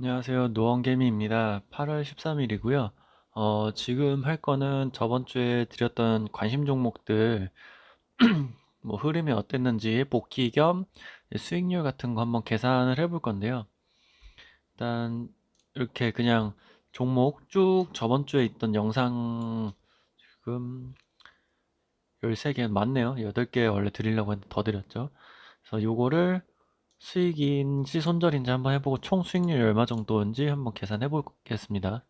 안녕하세요. 노원개미입니다. 8월 13일이고요. 어, 지금 할 거는 저번 주에 드렸던 관심 종목들 뭐 흐름이 어땠는지 복귀 겸 수익률 같은 거 한번 계산을 해볼 건데요. 일단 이렇게 그냥 종목 쭉 저번 주에 있던 영상 지금 13개 맞네요. 8개 원래 드리려고 했는데 더 드렸죠. 그래서 요거를 수익인지 손절인지 한번 해보고 총 수익률이 얼마 정도인지 한번 계산해 보겠습니다.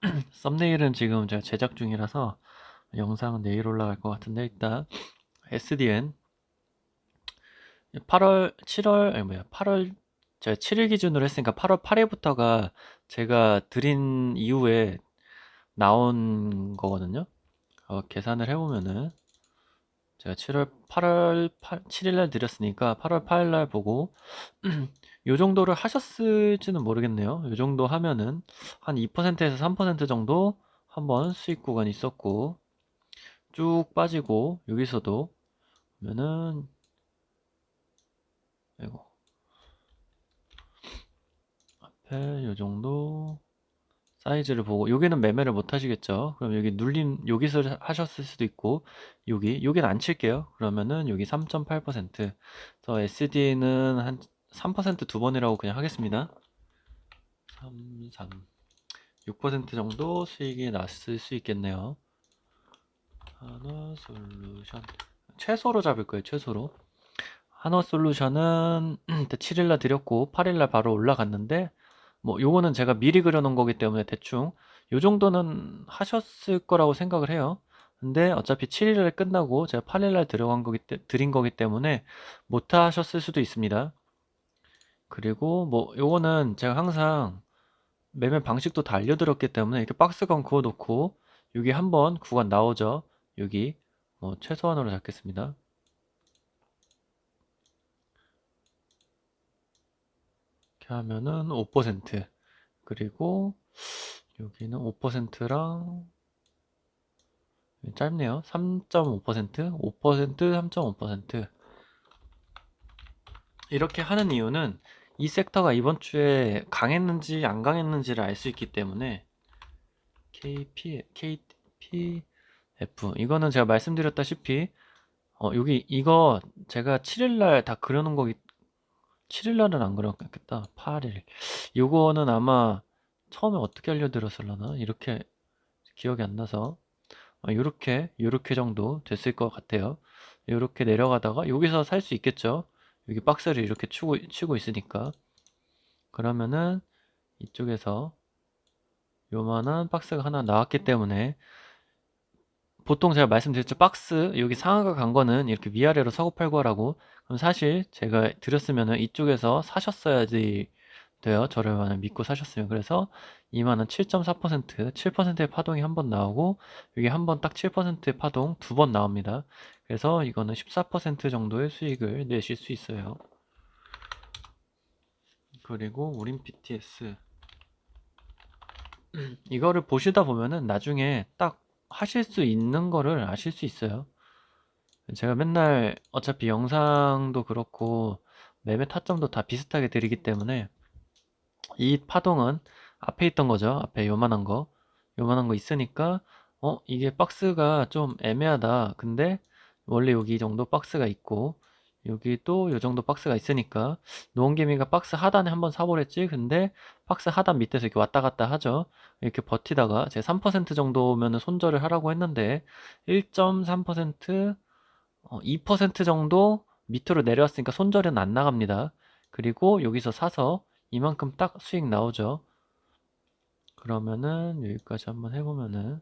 썸네일은 지금 제가 제작 중이라서 영상은 내일 올라갈 것 같은데 일단 SDN 8월 7월 아니 뭐야 8월 제가 7일 기준으로 했으니까 8월 8일부터가 제가 드린 이후에 나온 거거든요. 어, 계산을 해보면은 제가 7월 8월 8, 7일 날 드렸으니까 8월 8일 날 보고 요 정도를 하셨을지는 모르겠네요. 요 정도 하면은 한 2%에서 3% 정도 한번 수익 구간이 있었고 쭉 빠지고 여기서도 보면은 아이고 앞에 요 정도 사이즈를 보고 여기는 매매를 못 하시겠죠. 그럼 여기 눌림 여기서 하셨을 수도 있고 여기 여기는 안 칠게요. 그러면은 여기 3.8%. 더 SD는 한 3%두 번이라고 그냥 하겠습니다. 3, 3. 6% 정도 수익이 났을 수 있겠네요. 하나 솔루션 최소로 잡을 거예요. 최소로. 한화 솔루션은 7일날 드렸고 8일날 바로 올라갔는데 뭐 요거는 제가 미리 그려 놓은 거기 때문에 대충 요 정도는 하셨을 거라고 생각을 해요. 근데 어차피 7일에 끝나고 제가 8일날 들어간 거기 때, 드린 거기 때문에 못 하셨을 수도 있습니다. 그리고 뭐 요거는 제가 항상 매매 방식도 다 알려드렸기 때문에 이렇게 박스건 그어놓고 여기 한번 구간 나오죠. 여기 뭐 최소한으로 잡겠습니다. 이렇게 하면은 5% 그리고 여기는 5%랑 짧네요. 3.5% 5% 3.5% 이렇게 하는 이유는 이 섹터가 이번 주에 강했는지 안 강했는지를 알 수 있기 때문에 KP, KPF 이거는 제가 말씀드렸다시피 어, 여기 이거 제가 7일날 다 그려놓은 거기 7일 날은 안 그렸겠다. 8일. 이거는 아마 처음에 어떻게 알려드렸을라나? 이렇게 기억이 안 나서. 어, 이렇게 이렇게 정도 됐을 것 같아요. 이렇게 내려가다가 여기서 살 수 있겠죠? 여기 박스를 이렇게 치고, 치고 있으니까. 그러면은 이쪽에서 요만한 박스가 하나 나왔기 때문에 보통 제가 말씀드렸죠. 박스 여기 상하가 간 거는 이렇게 위아래로 사고 팔고 하라고. 그럼 사실 제가 드렸으면은 이쪽에서 사셨어야지 돼요. 저를 만약 믿고 사셨으면. 그래서 2만원 7.4% 7%의 파동이 한 번 나오고 여기 한 번 딱 7%의 파동 두 번 나옵니다. 그래서 이거는 14% 정도의 수익을 내실 수 있어요. 그리고 우린 BTS 이거를 보시다 보면은 나중에 딱 하실 수 있는 거를 아실 수 있어요. 제가 맨날 어차피 영상도 그렇고 매매 타점도 다 비슷하게 드리기 때문에 이 파동은 앞에 있던 거죠. 앞에 요만한 거. 요만한 거 있으니까 어 이게 박스가 좀 애매하다. 근데 원래 여기 정도 박스가 있고 여기 또 요 정도 박스가 있으니까 노원개미가 박스 하단에 한번 사보랬지? 근데 박스 하단 밑에서 이렇게 왔다 갔다 하죠. 이렇게 버티다가 제 3% 정도면 손절을 하라고 했는데 1.3% 어, 2% 정도 밑으로 내려왔으니까 손절은 안 나갑니다. 그리고 여기서 사서 이만큼 딱 수익 나오죠. 그러면은 여기까지 한번 해보면은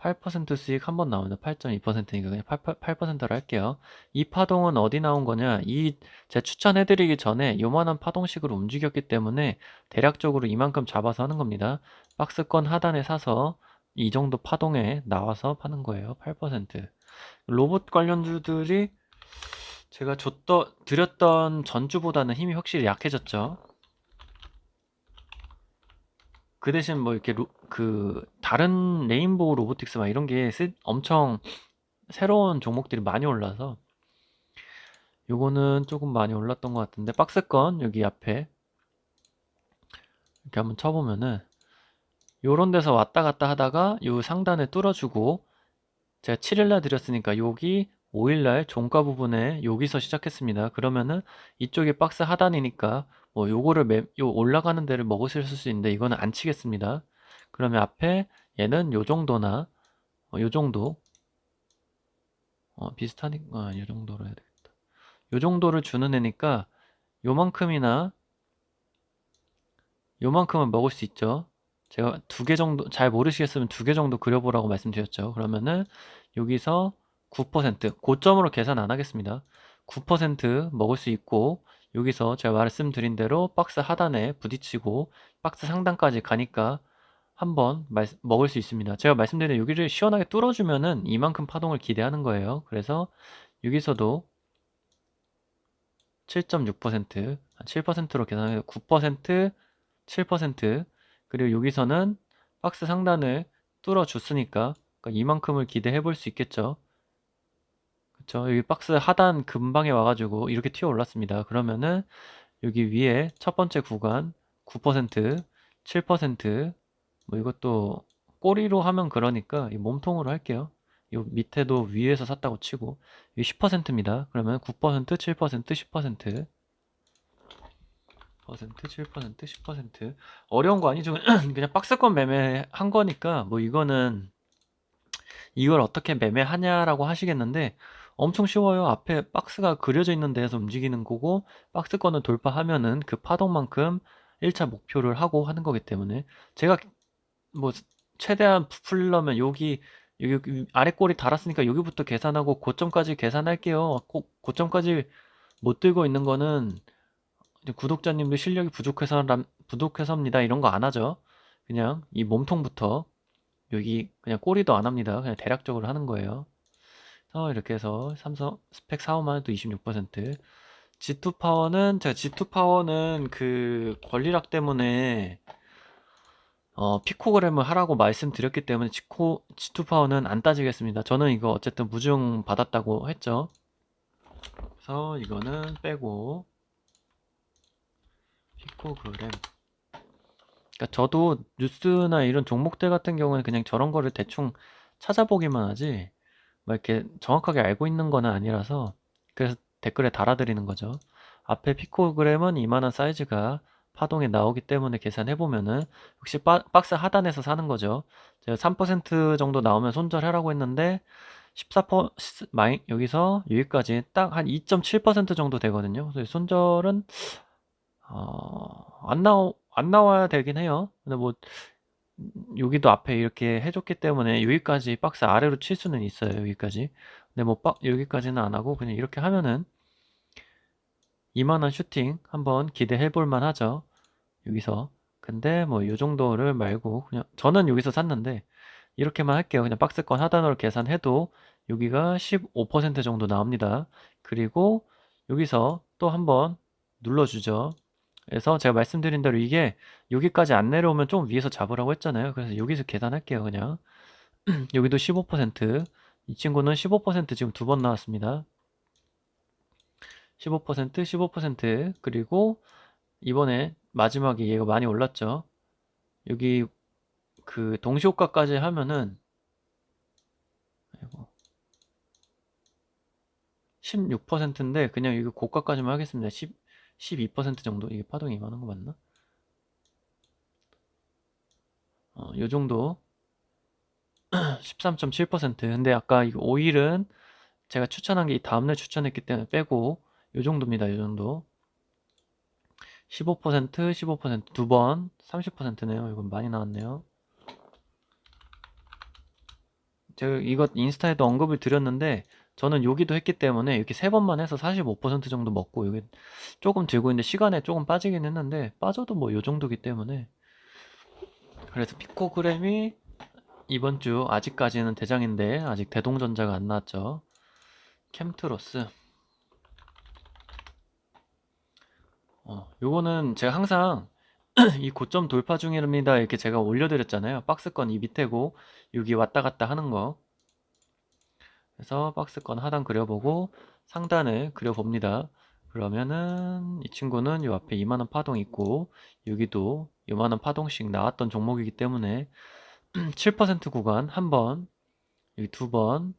8% 수익 한 번 나오는데 8.2%니까 그냥 8, 8%로 할게요. 이 파동은 어디 나온 거냐? 이 제가 추천해드리기 전에 요만한 파동식으로 움직였기 때문에 대략적으로 이만큼 잡아서 하는 겁니다. 박스권 하단에 사서 이 정도 파동에 나와서 파는 거예요. 8%. 로봇 관련주들이 제가 줬던 드렸던 전주보다는 힘이 확실히 약해졌죠. 그 대신 뭐 이렇게 로, 그 다른 레인보우 로보틱스 막 이런 게 엄청 새로운 종목들이 많이 올라서 요거는 조금 많이 올랐던 것 같은데 박스권 여기 앞에 이렇게 한번 쳐보면은 요런 데서 왔다 갔다 하다가 요 상단에 뚫어주고 제가 7일날 드렸으니까 여기 5일날 종가 부분에 여기서 시작했습니다. 그러면은 이쪽이 박스 하단이니까 뭐 요거를 매, 요 올라가는 데를 먹으실 수 있는데 이거는 안 치겠습니다. 그러면 앞에 얘는 요 정도나 어, 요 정도 어, 비슷하니까 아, 요 정도로 해야 되겠다. 요 정도를 주는 애니까 요만큼이나 요만큼은 먹을 수 있죠. 제가 두 개 정도 잘 모르시겠으면 두 개 정도 그려보라고 말씀드렸죠. 그러면은 여기서 9% 고점으로 계산 안 하겠습니다. 9% 먹을 수 있고 여기서 제가 말씀드린 대로 박스 하단에 부딪히고 박스 상단까지 가니까 한번 말- 먹을 수 있습니다. 제가 말씀드린 여기를 시원하게 뚫어주면은 이만큼 파동을 기대하는 거예요. 그래서 여기서도 7.6%, 7%로 계산해서 9%, 7%, 그리고 여기서는 박스 상단을 뚫어줬으니까 그러니까 이만큼을 기대해 볼 수 있겠죠. 그쵸? 여기 박스 하단 근방에 와가지고 이렇게 튀어 올랐습니다. 그러면은 여기 위에 첫 번째 구간 9%, 7%, 뭐 이것도 꼬리로 하면 그러니까 이 몸통으로 할게요. 이 밑에도 위에서 샀다고 치고 이 10%입니다. 그러면 9%, 7%, 10%. 7%, 7%, 10% 어려운 거 아니죠? 그냥 박스권 매매한 거니까 뭐 이거는 이걸 어떻게 매매하냐라고 하시겠는데 엄청 쉬워요. 앞에 박스가 그려져 있는 데에서 움직이는 거고 박스권을 돌파하면은 그 파동만큼 1차 목표를 하고 하는 거기 때문에 제가 뭐 최대한 부풀려면 여기 여기 아래 꼬리 달았으니까 여기부터 계산하고 고점까지 계산할게요. 꼭 고점까지 못 들고 있는 거는 구독자님도 실력이 부족해서 부족해서입니다. 이런 거 안 하죠. 그냥 이 몸통부터 여기 그냥 꼬리도 안 합니다. 그냥 대략적으로 하는 거예요. 그래서 이렇게 해서 삼성 스펙 4, 5만 또 26%. G2 파워는 제가 G2 파워는 그 권리락 때문에 어, 피코그램을 하라고 말씀드렸기 때문에 G코, G2 파워는 안 따지겠습니다. 저는 이거 어쨌든 무중 받았다고 했죠. 그래서 이거는 빼고 피코그램 그러니까 저도 뉴스나 이런 종목들 같은 경우는 그냥 저런 거를 대충 찾아보기만 하지 막 이렇게 정확하게 알고 있는 거는 아니라서 그래서 댓글에 달아드리는 거죠. 앞에 피코그램은 이만한 사이즈가 파동에 나오기 때문에 계산해 보면은 역시 바, 박스 하단에서 사는 거죠. 제가 3% 정도 나오면 손절하라고 했는데 14% 마이, 여기서 여기까지 딱 한 2.7% 정도 되거든요. 그래서 손절은 어, 안 나오 안 나와야 되긴 해요. 근데 뭐 여기도 앞에 이렇게 해줬기 때문에 여기까지 박스 아래로 칠 수는 있어요. 여기까지. 근데 뭐 박, 여기까지는 안 하고 그냥 이렇게 하면은 이만한 슈팅 한번 기대해 볼 만 하죠. 여기서. 근데 뭐요 정도를 말고 그냥 저는 여기서 샀는데 이렇게만 할게요. 그냥 박스권 하단으로 계산해도 여기가 15% 정도 나옵니다. 그리고 여기서 또 한번 눌러주죠. 그래서 제가 말씀드린 대로 이게 여기까지 안 내려오면 좀 위에서 잡으라고 했잖아요. 그래서 여기서 계산할게요, 그냥. 여기도 15%, 이 친구는 15% 지금 두 번 나왔습니다. 15%, 15%, 그리고 이번에 마지막에 얘가 많이 올랐죠. 여기 그 동시효과까지 하면은 아이고 16%인데 그냥 이거 고가까지만 하겠습니다. 10, 12% 정도 이게 파동이 많은 거 맞나? 어, 요 정도 13.7% 근데 아까 이거 오일은 제가 추천한 게 다음날 추천했기 때문에 빼고 요 정도입니다. 요 정도 15% 15%두 번 30%네요. 이건 많이 나왔네요. 제가 이것 인스타에도 언급을 드렸는데 저는 여기도 했기 때문에 이렇게 세 번만 해서 45% 정도 먹고 여기 조금 들고 있는데 시간에 조금 빠지긴 했는데 빠져도 뭐 요 정도기 때문에 그래서 피코그램이 이번 주 아직까지는 대장인데 아직 대동전자가 안 나왔죠. 캠트로스 어, 요거는 제가 항상 이 고점 돌파 중입니다 이렇게 제가 올려드렸잖아요. 박스권 이 밑에고 여기 왔다 갔다 하는 거 그래서 박스권 하단 그려보고 상단을 그려봅니다. 그러면은 이 친구는 요 앞에 2만원 파동 있고 여기도 요만한 파동씩 나왔던 종목이기 때문에 7% 구간 한 번, 여기 두 번,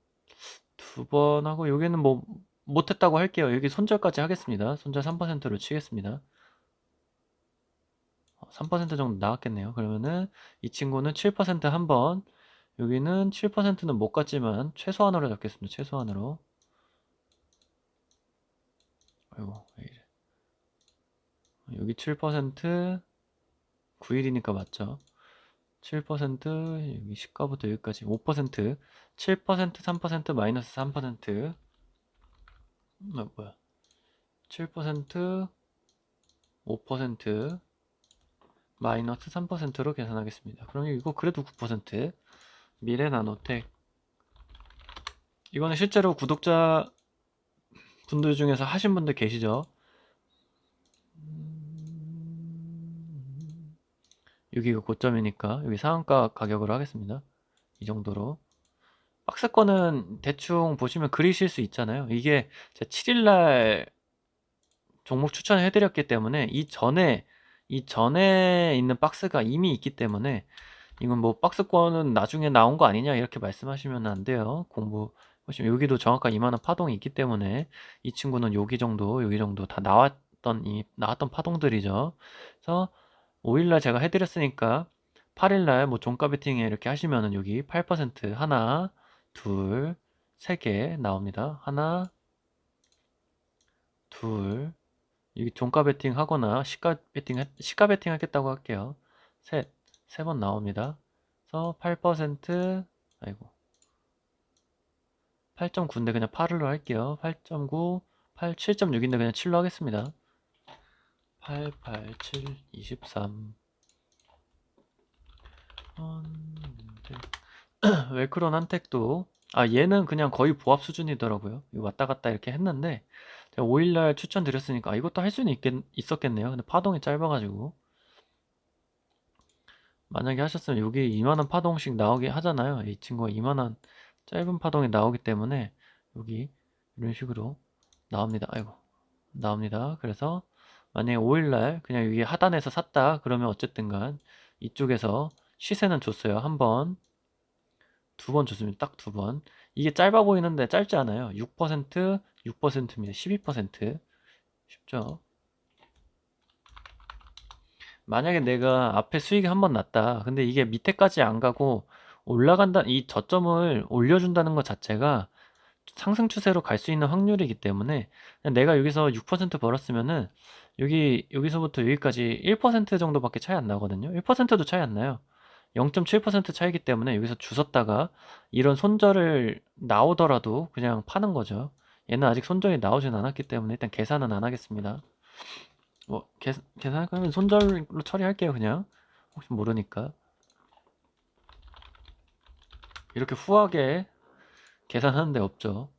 두 번 하고 여기는 뭐 못했다고 할게요. 여기 손절까지 하겠습니다. 손절 3%로 치겠습니다. 3% 정도 나왔겠네요. 그러면은 이 친구는 7%한 번, 여기는 7%는 못 갔지만 최소한으로 잡겠습니다. 최소한으로. 아이고. 여기 7% 9일이니까 맞죠? 7% 여기 시가부터 여기까지 5% 7% 3% 마이너스 3% 아, 뭐야 7% 5% 마이너스 3%로 계산하겠습니다. 그럼 이거 그래도 9% 미래 나노텍 이거는 실제로 구독자 분들 중에서 하신 분들 계시죠? 음, 여기가 고점이니까 여기 상한가 가격으로 하겠습니다. 이 정도로 박스권은 대충 보시면 그리실 수 있잖아요. 이게 제가 7일날 종목 추천을 해드렸기 때문에 이 전에 이 전에 있는 박스가 이미 있기 때문에 이건 뭐 박스권은 나중에 나온 거 아니냐 이렇게 말씀하시면 안 돼요. 공부 보시면 여기도 정확한 이만한 파동이 있기 때문에 이 친구는 여기 정도 여기 정도 다 나왔던 이 나왔던 파동들이죠. 그래서 5일날 제가 해드렸으니까 8일날 뭐 종가 베팅에 이렇게 하시면은 여기 8% 하나 둘 세 개 나옵니다. 하나 둘 여기 종가 베팅 하거나 시가 베팅 하- 시가 베팅 하겠다고 할게요. 셋 세 번 나옵니다. 그래서 8% 아이고 8.9인데 그냥 8로 할게요. 8.9 8 7.6인데 그냥 7로 하겠습니다. 8 8 7 23 웰크론 한택도 아 얘는 그냥 거의 보합 수준이더라고요. 왔다 갔다 이렇게 했는데 제가 5일날 추천드렸으니까 아, 이것도 할 수는 있겠, 있었겠네요. 근데 파동이 짧아가지고 만약에 하셨으면 여기 이만한 파동씩 나오게 하잖아요. 이 친구가 이만한 짧은 파동이 나오기 때문에 여기 이런 식으로 나옵니다. 아이고 나옵니다. 그래서 만약에 5일날 그냥 여기 하단에서 샀다 그러면 어쨌든 간 이쪽에서 시세는 줬어요. 한 번, 두 번 줬습니다. 딱 두 번. 이게 짧아 보이는데 짧지 않아요. 6%, 6%입니다. 12%. 쉽죠? 만약에 내가 앞에 수익이 한번 났다. 근데 이게 밑에까지 안 가고 올라간다, 이 저점을 올려준다는 것 자체가 상승 추세로 갈 수 있는 확률이기 때문에 내가 여기서 6% 벌었으면은 여기 여기서부터 여기까지 1% 정도밖에 차이 안 나거든요. 1%도 차이 안 나요. 0.7% 차이기 때문에 여기서 주웠다가 이런 손절을 나오더라도 그냥 파는 거죠. 얘는 아직 손절이 나오진 않았기 때문에 일단 계산은 안 하겠습니다. 뭐 계, 계산할 거면 손절로 처리할게요 그냥. 혹시 모르니까. 이렇게 후하게 계산하는 데 없죠.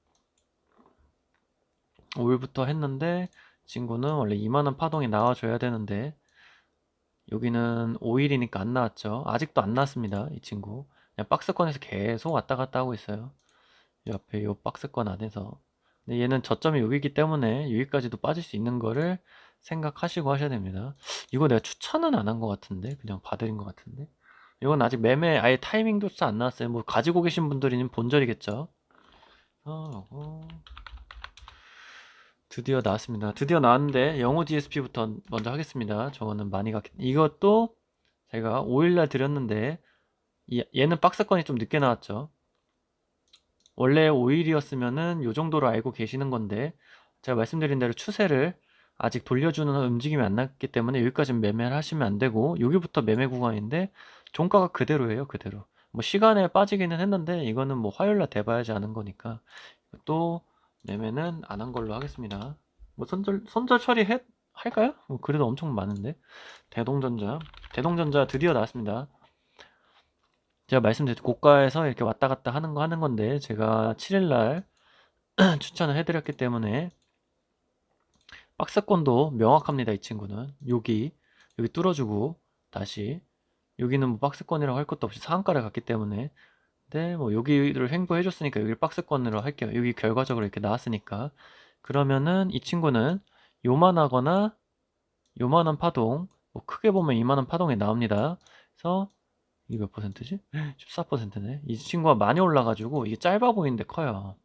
5일부터 했는데 친구는 원래 2만원 파동이 나와줘야 되는데 여기는 5일이니까 안 나왔죠. 아직도 안 나왔습니다 이 친구. 그냥 박스권에서 계속 왔다 갔다 하고 있어요. 옆에 이 박스권 안에서. 근데 얘는 저점이 여기기 때문에 여기까지도 빠질 수 있는 거를 생각하시고 하셔야 됩니다. 이거 내가 추천은 안 한 것 같은데 그냥 봐드린 것 같은데 이건 아직 매매 아예 타이밍도차 안 나왔어요. 뭐 가지고 계신 분들은 본절이겠죠. 어, 어. 드디어 나왔습니다. 드디어 나왔는데 영호 DSP부터 먼저 하겠습니다. 저거는 많이 갔 이것도 제가 5일날 드렸는데 이- 얘는 박스권이 좀 늦게 나왔죠. 원래 5일이었으면은 요 정도로 알고 계시는 건데 제가 말씀드린 대로 추세를 아직 돌려주는 움직임이 안 났기 때문에 여기까지는 매매를 하시면 안 되고 여기부터 매매 구간인데 종가가 그대로예요 그대로. 뭐 시간에 빠지기는 했는데 이거는 뭐 화요일날 돼봐야지 아는 거니까 또 매매는 안 한 걸로 하겠습니다. 뭐 손절 손절 처리 해, 할까요? 뭐 그래도 엄청 많은데. 대동전자 대동전자 드디어 나왔습니다. 제가 말씀드린 고가에서 이렇게 왔다 갔다 하는 거 하는 건데 제가 7일날 추천을 해드렸기 때문에 박스권도 명확합니다. 이 친구는 여기 여기 뚫어주고 다시 여기는 뭐 박스권이라고 할 것도 없이 상한가를 갔기 때문에 근데 뭐 여기를 횡보해 줬으니까 여기를 박스권으로 할게요. 여기 결과적으로 이렇게 나왔으니까 그러면은 이 친구는 요만하거나 요만한 파동, 뭐 크게 보면 이만한 파동이 나옵니다. 그래서 이게 몇 퍼센트지? 14%네. 이 친구가 많이 올라가지고 이게 짧아 보이는데 커요.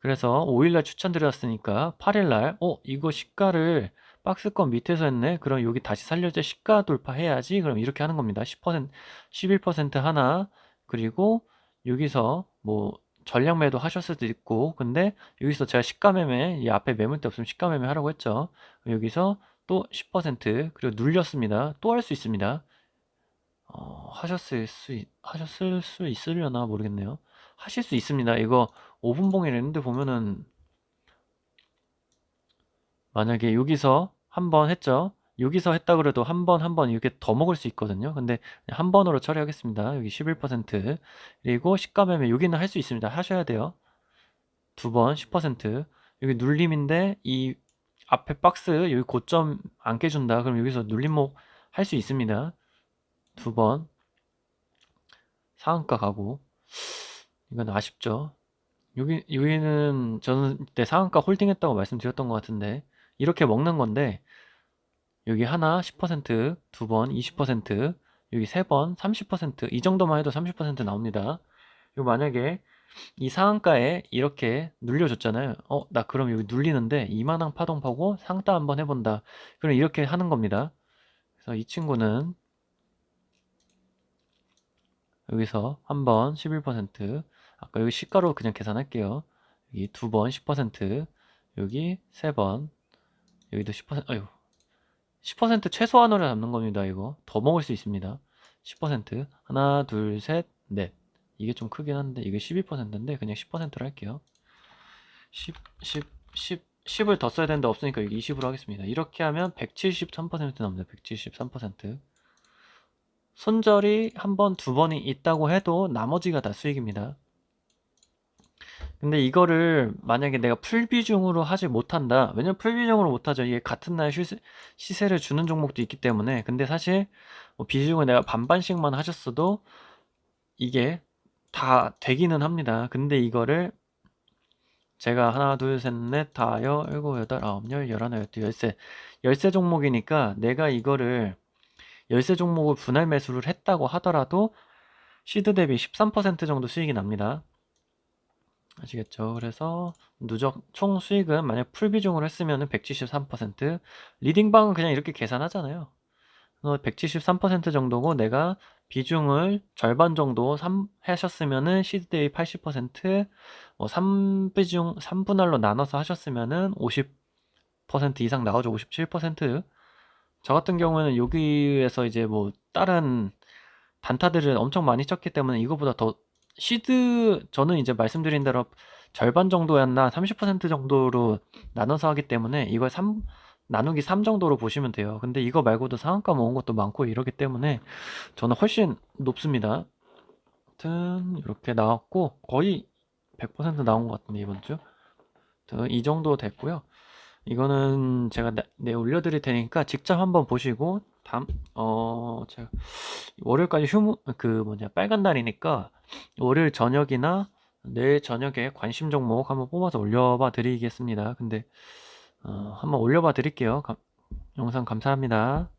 그래서 5일날 추천드렸으니까 8일날 어 이거 시가를 박스권 밑에서 했네. 그럼 여기 다시 살려줘 시가 돌파해야지. 그럼 이렇게 하는 겁니다. 10% 11% 하나 그리고 여기서 뭐 전량 매도 하셨을 수도 있고 근데 여기서 제가 시가 매매 이 앞에 매물대 없으면 시가 매매 하라고 했죠. 여기서 또 10% 그리고 눌렸습니다. 또 할 수 있습니다. 어, 하셨을 수 있- 하셨을 수 있으려나 모르겠네요. 하실 수 있습니다. 이거 5분 봉이랬는데 보면은 만약에 여기서 한 번 했죠. 여기서 했다 그래도 한 번 한 번 이렇게 더 먹을 수 있거든요. 근데 한 번으로 처리하겠습니다. 여기 11% 그리고 시가 매매 여기는 할 수 있습니다. 하셔야 돼요. 두 번 10% 여기 눌림인데 이 앞에 박스 여기 고점 안 깨준다. 그럼 여기서 눌림목 할 수 있습니다. 두 번 상한가 가고 이건 아쉽죠. 여기 여기는 저는 그때 상한가 홀딩했다고 말씀드렸던 것 같은데 이렇게 먹는 건데 여기 하나 10%, 두 번 20%, 여기 세 번 30%이 정도만 해도 30% 나옵니다. 이거 만약에 이 상한가에 이렇게 눌려줬잖아요. 어, 나 그럼 여기 눌리는데 이만한 파동 파고 상따 한번 해본다. 그럼 이렇게 하는 겁니다. 그래서 이 친구는 여기서 한번 11%, 아까 여기 시가로 그냥 계산할게요. 여기 두 번 10%, 여기 세 번, 여기도 10%, 아유, 10% 최소한으로 잡는 겁니다. 이거 더 먹을 수 있습니다. 10% 하나, 둘, 셋, 넷. 이게 좀 크긴 한데 이게 12%인데 그냥 10%로 할게요. 10, 10, 10, 10을 더 써야 되는데 없으니까 여기 20으로 하겠습니다. 이렇게 하면 173% 나옵니다. 173%. 손절이 한 번, 두 번이 있다고 해도 나머지가 다 수익입니다. 근데 이거를 만약에 내가 풀비중으로 하지 못한다. 왜냐면 풀비중으로 못하죠. 이게 같은 날 시세, 시세를 주는 종목도 있기 때문에. 근데 사실 뭐 비중을 내가 반반씩만 하셨어도 이게 다 되기는 합니다. 근데 이거를 제가 하나, 둘, 셋, 넷, 다, 여, 일곱, 여덟, 아홉, 열, 열하나, 열두, 열세. 열세 종목이니까 내가 이거를 열세 종목을 분할 매수를 했다고 하더라도 시드 대비 13% 정도 수익이 납니다. 아시겠죠? 그래서 누적 총 수익은 만약 풀 비중으로 했으면 173% 리딩방은 그냥 이렇게 계산하잖아요. 그래서 173% 정도고 내가 비중을 절반 정도 3 하셨으면은 시드 대비 80%, 뭐 3비중 3분할로 나눠서 하셨으면은 50% 이상 나오죠. 57%. 저 같은 경우에는 여기에서 이제 뭐 다른 단타들을 엄청 많이 쳤기 때문에 이거보다 더 시드 저는 이제 말씀드린 대로 절반 정도였나 30% 정도로 나눠서 하기 때문에 이걸 3 나누기 3 정도로 보시면 돼요. 근데 이거 말고도 상한가 모은 것도 많고 이러기 때문에 저는 훨씬 높습니다. 아무튼 이렇게 나왔고 거의 100% 나온 것 같은데 이번 주. 이 정도 됐고요. 이거는 제가 내, 내 올려드릴 테니까 직접 한번 보시고 다음 어 제가 월요일까지 휴무 그 뭐냐 빨간 날이니까 월요일 저녁이나 내일 저녁에 관심 종목 한번 뽑아서 올려봐 드리겠습니다. 근데 어, 한번 올려봐 드릴게요. 감- 영상 감사합니다.